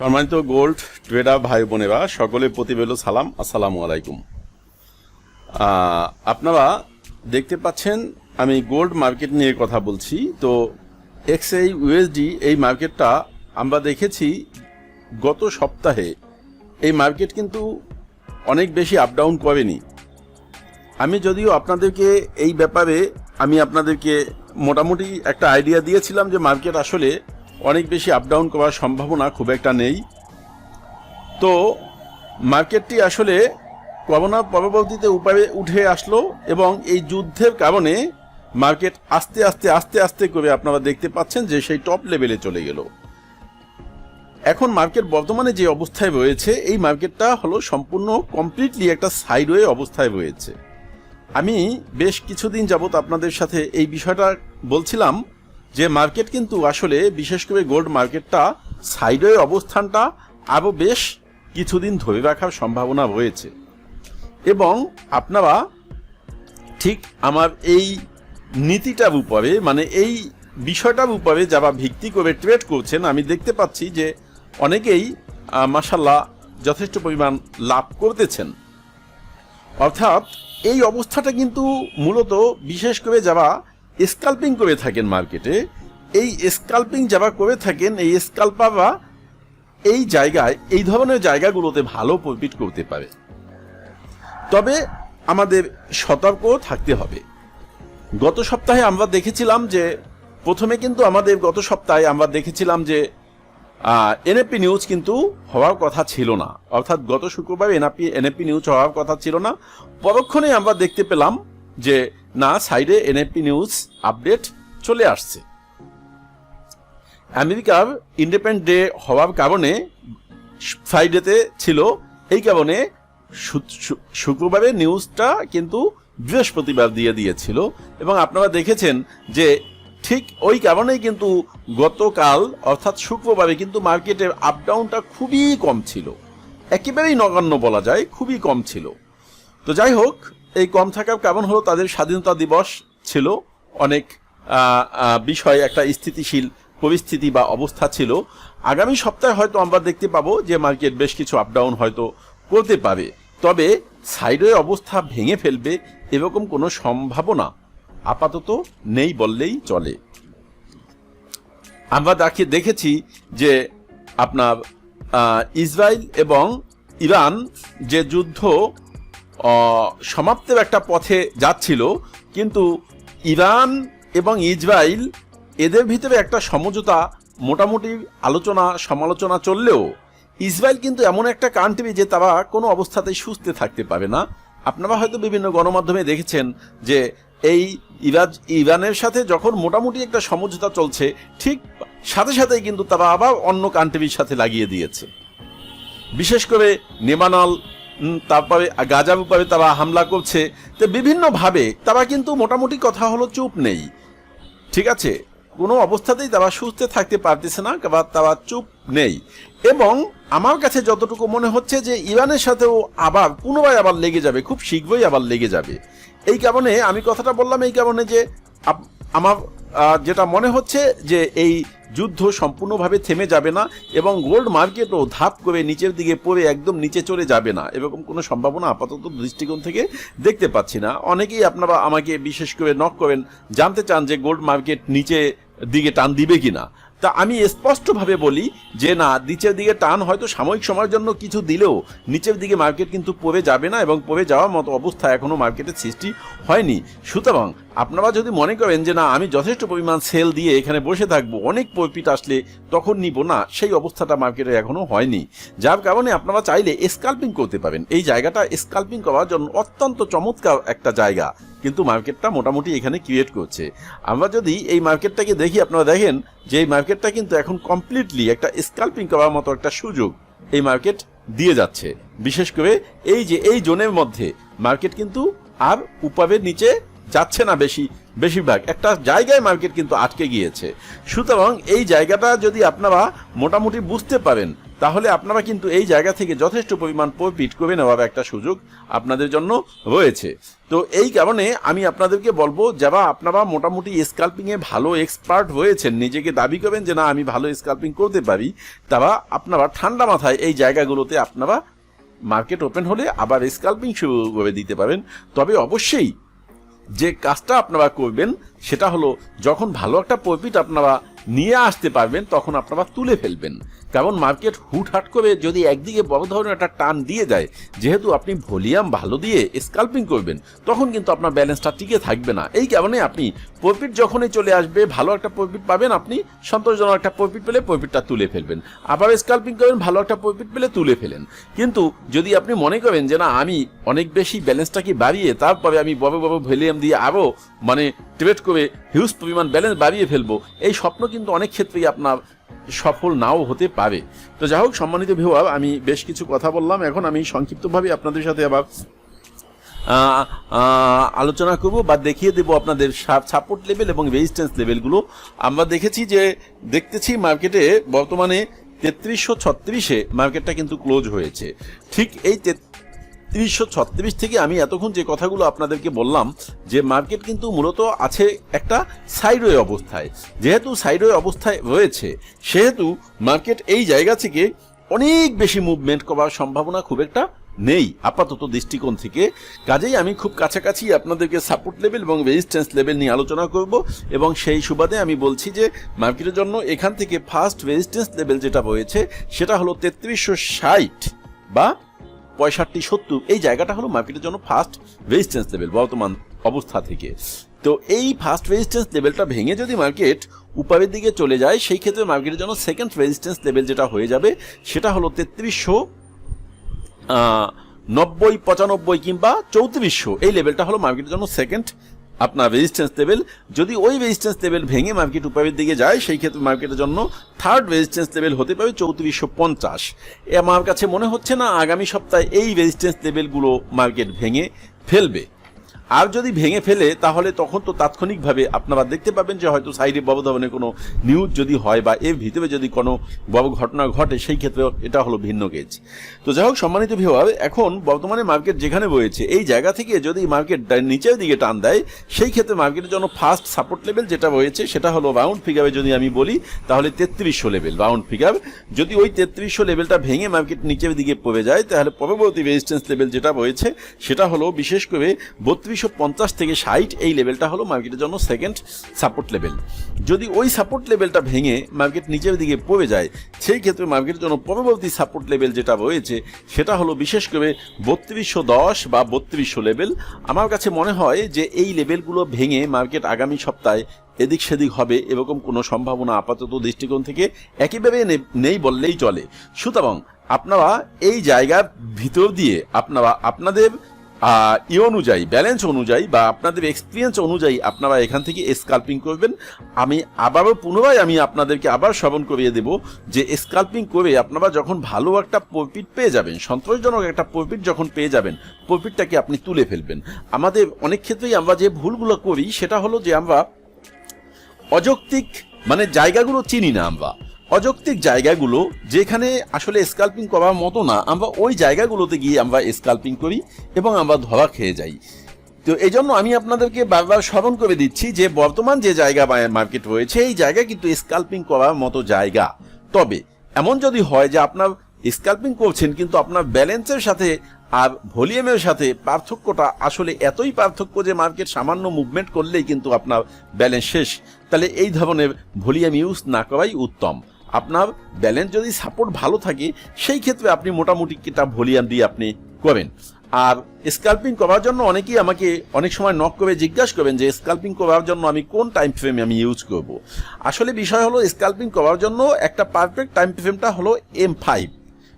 সম্মানিত gold tedder ভাই বোনেরা সকলে প্রতিবেল সালাম। আসসালামু আলাইকুম। আপনারা দেখতে পাচ্ছেন, আমি গোল্ড মার্কেট নিয়ে কথা বলছি। তো এক্সআই ইউএসডি এই মার্কেটটা আমরা দেখেছি গত সপ্তাহে। এই মার্কেট কিন্তু অনেক বেশি আপ ডাউন করেনি। আমি যদিও আপনাদেরকে এই ব্যাপারে আমি আপনাদেরকে মোটামুটি একটা আইডিয়া দিয়েছিলাম যে মার্কেট আসলে অনেক বেশি আপ ডাউন করার সম্ভাবনা খুব একটা নেই। তো মার্কেটটি আসলে করোনা পরবর্তীতে উপায়ে উঠে আসলো এবং এই যুদ্ধের কারণে মার্কেট আস্তে আস্তে আস্তে আস্তে করে আপনারা দেখতে পাচ্ছেন যে সেই টপ লেভেলে চলে গেল। এখন মার্কেট বর্তমানে যে অবস্থায় রয়েছে, এই মার্কেটটা হলো সম্পূর্ণ কমপ্লিটলি একটা সাইডওয়ে অবস্থায় রয়েছে। আমি বেশ কিছুদিন যাবত আপনাদের সাথে এই বিষয়টা বলছিলাম যে মার্কেট কিন্তু আসলে বিশেষ করে গোল্ড মার্কেটটা সাইডওয়ে অবস্থানটা আরও বেশ কিছুদিন ধরে রাখার সম্ভাবনা রয়েছে। এবং আপনারা ঠিক আমার এই নীতিটার উপরে মানে এই বিষয়টার উপরে যারা ভিত্তি করে ট্রেড করছেন, আমি দেখতে পাচ্ছি যে অনেকেই মাসাল্লাহ যথেষ্ট পরিমাণ লাভ করতেছেন। অর্থাৎ এই অবস্থাটা কিন্তু মূলত বিশেষ করে যারা স্কাল্পিং করে থাকেন মার্কেটে এই স্কাল্পিং যারা করে থাকেন, এই স্কাল্পাররা এই জায়গায়, এই ধরনের জায়গাগুলোতে ভালো প্রফিট করতে পারে। তবে আমাদের সতর্ক থাকতে হবে। গত সপ্তাহে আমরা দেখেছিলাম যে, প্রথমে কিন্তু আমাদের গত সপ্তাহে আমরা দেখেছিলাম যে এনএপি নিউজ কিন্তু হওয়ার কথা ছিল না। অর্থাৎ গত শুক্রবার এনআপি এনএপি নিউজ হওয়ার কথা ছিল না। পরক্ষণে আমরা দেখতে পেলাম যে না সাইডে এনএপি নিউজ আপডেট চলে আসছে। আমেরিকার ইন্ডিপেন্ডেন্ট ডে হওয়ার কারণে ফ্রাইডেতে ছিল, এই কারণে শুক্রবারে নিউজটা কিন্তু বৃহস্পতিবার দিয়ে দিয়েছিল। এবং আপনারা দেখেছেন যে ঠিক ওই কারণেই কিন্তু গতকাল, অর্থাৎ শুক্রবারে কিন্তু মার্কেটের আপ ডাউনটা খুবই কম ছিল। একেবারেই নগণ্য বলা যায়, খুবই কম ছিল। তো যাই হোক এই কম থাকার কারণ হলো? তাদের স্বাধীনতা দিবস ছিল অনেক বিষয়, একটা স্থিতিশীল পরিস্থিতি বা অবস্থা ছিল। আগামী সপ্তাহে হয়তো আমরা দেখতে পাবো যে মার্কেট বেশ কিছু আপ ডাউন হয়তো করতে পারে। তবে সাইডওয়ে অবস্থা ভেঙে ফেলবে এরকম কোনো সম্ভাবনা আপাতত নেই বললেই চলে। আমরা দেখে, দেখেছি যে আপনার ইসরায়েল এবং ইরান যে যুদ্ধ সমাপ্তের একটা পথে যাচ্ছিল, কিন্তু ইরান এবং ইসরায়েল এদের ভিতরে একটা সমঝোতা, মোটামুটি আলোচনা, সমালোচনা চললেও ইসরায়েল কিন্তু এমন একটা কান্ট্রি যে তারা কোনো অবস্থাতেই সুস্থে থাকতে পারে না। আপনারা হয়তো বিভিন্ন গণমাধ্যমে দেখেছেন যে এই ইরাজ, ইরানের সাথে যখন মোটামুটি একটা সমঝোতা চলছে, ঠিক সাথে সাথেই কিন্তু তারা আবার অন্য কান্ট্রির সাথে লাগিয়ে দিয়েছে। বিশেষ করে নেমানাল তারপরে গাজার উপরে তারা হামলা করছে। তো বিভিন্নভাবে তারা কিন্তু মোটামুটি কথা হলো চুপ নেই। ঠিক আছে? কোনো অবস্থাতেই তারা সুস্থ থাকতে পারতেছে না, বা তারা চুপ নেই। এবং আমার কাছে যতটুকু মনে হচ্ছে যে ইরানের সাথেও আবার পুনরায় আবার লেগে যাবে, খুব শীঘ্রই আবার লেগে যাবে। এই কারণে আমি কথাটা বললাম এই কারণে যে আমার যেটা মনে হচ্ছে যে এই যুদ্ধ সম্পূর্ণভাবে থেমে যাবে না এবং গোল্ড মার্কেটও ধাপ করে নিচের দিকে পড়ে একদম নিচে চলে যাবে না এরকম কোনো সম্ভাবনা আপাতত দৃষ্টিকোণ থেকে দেখতে পাচ্ছি না। অনেকেই আপনারা আমাকে বিশেষ করে নক করেন, জানতে চান যে গোল্ড মার্কেট নিচে দিকে টান দিবে কিনা। তা আমি স্পষ্টভাবে বলি যে না, নিচের দিকে টান হয়তো সাময়িক সময়ের জন্য কিছু দিলেও নিচের দিকে মার্কেট কিন্তু পড়ে যাবে না এবং পড়ে যাওয়ার মতো অবস্থা এখনও মার্কেটের সৃষ্টি হয়নি। সুতরাং আপনারা যদি মনে করেন যে না, আমি যথেষ্ট পরিমাণ সেল দিয়ে এখানে বসে থাকব, অনেক প্রফিট আসলে তখন নিব না, সেই অবস্থাটা মার্কেটে এখনও হয়নি। যার কারণে আপনারা চাইলে স্কাল্পিং করতে পারেন। এই জায়গাটা স্কাল্পিং করার জন্য অত্যন্ত চমৎকার একটা জায়গা। কিন্তু মার্কেটটা মোটামুটি এখানে ক্রিয়েট করছে। আমরা যদি এই মার্কেটটাকে দেখি, আপনারা দেখেন যে এই মার্কেটটা কিন্তু এখন কমপ্লিটলি একটা স্কাল্পিং করার মতো একটা সুযোগ এই মার্কেট দিয়ে যাচ্ছে। বিশেষ করে এই যে, এই জোনের মধ্যে মার্কেট কিন্তু আর উপরের নিচে যাচ্ছে না বেশি, বেশিরভাগ। একটা জায়গায় মার্কেট কিন্তু আটকে গিয়েছে। সুতরাং এই জায়গাটা যদি আপনারা মোটামুটি বুঝতে পারেন, তাহলে আপনারা কিন্তু এই জায়গা থেকে যথেষ্ট পরিমাণ প্রফিট করে নেওয়ার একটা সুযোগ আপনাদের জন্য রয়েছে। তো এই কারণে আমি আপনাদেরকে বলব, যারা আপনারা মোটামুটি স্কাল্পিংয়ে ভালো এক্সপার্ট হয়েছেন, নিজেকে দাবি করবেন যে না, আমি ভালো স্কাল্পিং করতে পারি, তারা আপনারা ঠান্ডা মাথায় এই জায়গাগুলোতে আপনারা মার্কেট ওপেন হলে আবার স্কাল্পিং শুরু করে দিতে পারেন। তবে অবশ্যই যে কাজটা আপনারা করবেন, সেটা হলো যখন ভালো একটা প্রফিট আপনারা নিয়ে আসতে পারবেন, তখন আপনারা তুলে ফেলবেন। কারণ মার্কেট হুটহাট করে যদি একদিকে বড় ধরনের একটা টান দিয়ে যায়, যেহেতু আপনি ভলিউম ভালো দিয়ে স্কাল্পিং করবেন, তখন কিন্তু আপনার ব্যালেন্সটা টিকে থাকবে না। এই কারণে আপনি প্রফিট যখনই চলে আসবে, ভালো একটা প্রফিট পাবেন আপনি, সন্তোষজনক একটা প্রফিট পেলে প্রফিটটা তুলে ফেলবেন। আবার স্কাল্পিং করবেন ভালো একটা প্রফিট পেলে তুলে ফেলেন। কিন্তু যদি আপনি মনে করেন যে না, আমি অনেক বেশি ব্যালেন্সটাকে বাড়িয়ে, তারপরে আমি বড় বড় ভলিউম দিয়ে আরও মানে ট্রেড করে হিউজ পরিমাণ ব্যালেন্স বাড়িয়ে ফেলব, এই স্বপ্ন কিন্তু অনেক ক্ষেত্রেই আপনার সফল নাও হতে পারে। তো যাই হোক, সম্মানিত ভিউয়ার আমি বেশ কিছু কথা বললাম। এখন আমি সংক্ষিপ্তভাবে আপনাদের সাথে আবার আলোচনা করব বা দেখিয়ে দেব আপনাদের সাপোর্ট লেভেল এবং রেজিস্ট্যান্স লেভেলগুলো আমরা দেখেছি যে, দেখতেছি মার্কেটে বর্তমানে তেত্রিশশো ছত্রিশে মার্কেটটা কিন্তু ক্লোজ হয়েছে। ঠিক এই তেত্রিশশো ছত্রিশ থেকে আমি এতক্ষণ যে কথাগুলো আপনাদেরকে বললাম, যে মার্কেট কিন্তু মূলত আছে একটা সাইডওয়ে অবস্থায়। যেহেতু সাইডওয়ে অবস্থায় রয়েছে, সেহেতু মার্কেট এই জায়গা থেকে অনেক বেশি মুভমেন্ট করার সম্ভাবনা খুব একটা নেই। আপাতত দৃষ্টিকোণ থেকে। কাজেই আমি খুব কাছাকাছি আপনাদেরকে সাপোর্ট লেভেল এবং রেজিস্ট্যান্স লেভেল নিয়ে আলোচনা করব এবং সেই সুবাদে আমি বলছি যে মার্কেটের জন্য এখান থেকে ফার্স্ট রেজিস্ট্যান্স লেভেল যেটা রয়েছে, সেটা হলো তেত্রিশশো ষাট বা পঁয়ষট্টি, সত্তর, এই জায়গাটা হলো মার্কেটের জন্য ফার্স্ট রেজিস্ট্যান্স লেভেল বর্তমান অবস্থা থেকে। তো এই ফার্স্ট রেজিস্ট্যান্স লেভেলটা ভেঙে যদি মার্কেট উপরের দিকে চলে যায়, সেই ক্ষেত্রে মার্কেটের জন্য সেকেন্ড রেজিস্ট্যান্স লেভেল যেটা হয়ে যাবে, সেটা হলো তেত্রিশশো নব্বই, পঁচানব্বই কিংবা চৌত্রিশশো, এই লেভেলটা হলো মার্কেটের জন্য সেকেন্ড আপনার রেজিস্ট্যান্স লেভেল যদি ওই রেজিস্ট্যান্স লেভেল ভেঙে মার্কেট উপরের দিকে যায়, সেই ক্ষেত্রে মার্কেটের জন্য থার্ড রেজিস্ট্যান্স লেভেল হতে পারে চৌত্রিশশো পঞ্চাশ। আমার কাছে মনে হচ্ছে না, আগামী সপ্তাহে এই রেজিস্ট্যান্স লেভেলগুলো মার্কেট ভেঙে ফেলবে। আর যদি ভেঙে ফেলে, তাহলে তখন তো তাৎক্ষণিকভাবে আপনারা দেখতে পাবেন যে হয়তো সাইডে ধরনের কোনো নিউজ যদি হয় বা এর ভিতরে যদি কোনো ঘটনা ঘটে, সেই ক্ষেত্রে এটা হলো ভিন্ন গেজ। তো যাই হোক, সম্মানিত ভিওয়ার এখন বর্তমানে মার্কেট যেখানে রয়েছে, এই জায়গা থেকে যদি মার্কেট নিচের দিকে টান দেয়, সেই ক্ষেত্রে মার্কেটের জন্য ফার্স্ট সাপোর্ট লেভেল যেটা রয়েছে, সেটা হলো রাউন্ড ফিগারে যদি আমি বলি, তাহলে তেত্রিশশো লেভেল রাউন্ড ফিগার যদি ওই তেত্রিশশো লেভেলটা ভেঙে মার্কেট নিচের দিকে পড়ে যায়, তাহলে পরবর্তী রেজিস্ট্যান্স লেভেল যেটা রয়েছে, সেটা হলো বিশেষ করে বত্রিশশো পঞ্চাশ থেকে ষাট এই লেভেলটা হলো মার্কেটের জন্য সেকেন্ড সাপোর্ট লেভেল যদি ওই সাপোর্ট লেভেলটা ভেঙে মার্কেট নিচের দিকে পড়ে যায়, সেই ক্ষেত্রে মার্কেটের জন্য পরবর্তী সাপোর্ট লেভেল যেটা রয়েছে, সেটা হলো বিশেষ করে বত্রিশশো দশ বা বত্রিশশো লেভেল আমার কাছে মনে হয় যে এই লেভেলগুলো ভেঙে মার্কেট আগামী সপ্তাহে এদিক সেদিক হবে, এরকম কোনো সম্ভাবনা আপাতত দৃষ্টিকোণ থেকে একেবারে নেই বললেই চলে। সুতরাং আপনারা এই জায়গার ভিতর দিয়ে, আপনারা, আপনাদের ই অনুযায়ী ব্যালেন্স অনুযায়ী বা আপনাদের এক্সপিরিয়েন্স অনুযায়ী আপনারা এখান থেকে স্কাল্পিং করবেন। আমি আবারও পুনরায় আমি আপনাদেরকে আবার স্মরণ করিয়ে দেব যে স্কাল্পিং করে আপনারা যখন ভালো একটা প্রফিট পেয়ে যাবেন, সন্তোষজনক একটা প্রফিট যখন পেয়ে যাবেন প্রফিটটাকে আপনি তুলে ফেলবেন। আমাদের অনেক ক্ষেত্রেই আমরা যে ভুলগুলো করি, সেটা হলো যে আমরা অযৌক্তিক মানে জায়গাগুলো চিনি না আমরা। অযৌক্তিক জায়গাগুলো যেখানে আসলে স্কাল্পিং করার মতো না, আমরা ওই জায়গাগুলোতে গিয়ে আমরা স্কাল্পিং করি এবং আমরা ধরা খেয়ে যাই। তো এই জন্য আমি আপনাদেরকে বারবার স্মরণ করে দিচ্ছি যে বর্তমান যে জায়গা মার্কেট রয়েছে, এই জায়গা কিন্তু স্কাল্পিং করার মতো জায়গা। তবে এমন যদি হয় যে আপনার স্কাল্পিং করছেন কিন্তু আপনার ব্যালেন্সের সাথে আর ভলিউমের সাথে পার্থক্যটা আসলে এতই পার্থক্য যে মার্কেট সামান্য মুভমেন্ট করলেই কিন্তু আপনার ব্যালেন্স শেষ, তাহলে এই ধরনের ভলিউম ইউজ না করাই উত্তম। আপনার ব্যালেন্স যদি সাপোর্ট ভালো থাকে, সেই ক্ষেত্রে আপনি মোটামুটি কিটা ভলিউম দিয়ে আপনি করেন আর স্কাল্পিং করার জন্য অনেকেই আমাকে অনেক সময় নক করে জিজ্ঞাসা করবেন যে স্কাল্পিং করার জন্য আমি কোন টাইম ফ্রেম আমি ইউজ করব? আসলে বিষয় হলো স্কাল্পিং করার জন্য একটা পারফেক্ট টাইম ফ্রেমটা হলো এম ফাইভ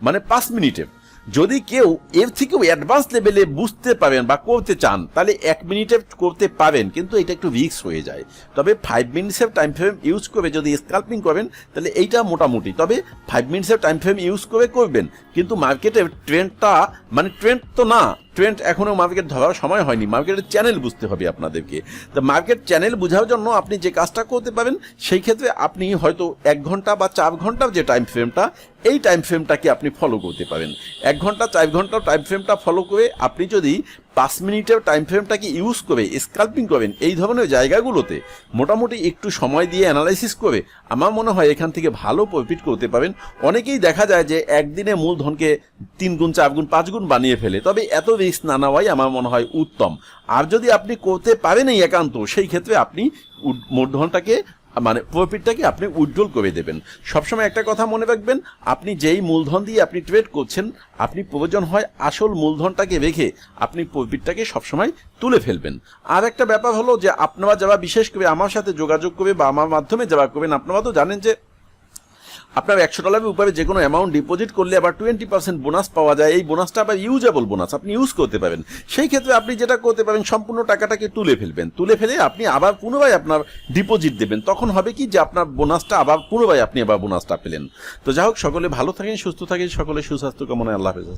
মানে পাঁচ মিনিটের। যদি কেউ এর থেকেও অ্যাডভান্স লেভেলে বুঝতে পারেন বা করতে চান, তাহলে এক মিনিটে করতে পারেন, কিন্তু এটা একটু রিক্স হয়ে যায়। তবে ফাইভ মিনিটসের টাইম ফ্রেম ইউজ করে যদি স্কাল্পিং করেন, তাহলে এইটা মোটামুটি। তবে ফাইভ মিনিটসের টাইম ফ্রেম ইউজ করে করবেন, কিন্তু মার্কেটের ট্রেন্ডটা মানে ট্রেন্ড তো না ট্রেন্ড এখনও মার্কেট ধরার সময় হয়নি। মার্কেটের চ্যানেল বুঝতে হবে আপনাদেরকে। তো মার্কেট চ্যানেল বোঝার জন্য আপনি যে কাজটা করতে পারেন সেই ক্ষেত্রে আপনি হয়তো এক ঘণ্টা বা চার ঘণ্টার যে টাইম ফ্রেমটা এই টাইম ফ্রেমটাকে আপনি ফলো করতে পারেন। এক ঘণ্টা, চার ঘণ্টা টাইম ফ্রেমটা ফলো করে আপনি যদি পাঁচ মিনিটের টাইম ফ্রেমটাকে ইউজ করে স্কাল্পিং করেন এই ধরনের জায়গাগুলোতে মোটামুটি একটু সময় দিয়ে অ্যানালাইসিস করে আমার মনে হয় এখান থেকে ভালো প্রফিট করতে পারেন অনেকেই দেখা যায় যে একদিনে মূলধনকে তিন গুণ, চার গুণ, পাঁচ গুণ বানিয়ে ফেলে, তবে এত রিস্ক না নেওয়াই আমার মনে হয় উত্তম। আর যদি আপনি করতে পারেন এই একান্ত, সেই ক্ষেত্রে আপনি মূলধনটাকে মানে প্রফিটটাকে আপনি উজ্জ্বল করে দেবেন। সবসময় একটা কথা মনে রাখবেন, আপনি যেই মূলধন দিয়ে আপনি ট্রেড করছেন, আপনি প্রয়োজন হয় আসল মূলধনটাকে রেখে আপনি প্রফিটটাকে সবসময় তুলে ফেলবেন। আর একটা ব্যাপার হলো যে আপনারা যারা বিশেষ করে আমার সাথে যোগাযোগ করবে বা আমার মাধ্যমে যারা করবেন আপনারা তো জানেন যে আপনার একশো ডলারের উপরে যে কোনো অ্যামাউন্ট ডিপোজিট করলে আবার টোয়েন্টি পার্সেন্ট বোনাস পাওয়া যায়। এই বোনাসটা আবার ইউজেবল বোনাস আপনি ইউজ করতে পারেন সেই ক্ষেত্রে আপনি যেটা করতে পারেন সম্পূর্ণ টাকাটাকে তুলে ফেলবেন। তুলে ফেলে আপনি আবার পুনরায় আপনার ডিপোজিট দেবেন। তখন হবে কি যে আপনার বোনাসটা আবার পুনরায় আপনি আবার বোনাসটা পেলেন। তো যাই হোক, সকলে ভালো থাকেন, সুস্থ থাকেন, সকলে সুস্বাস্থ্য কামনায় আল্লাহ হাফেজ।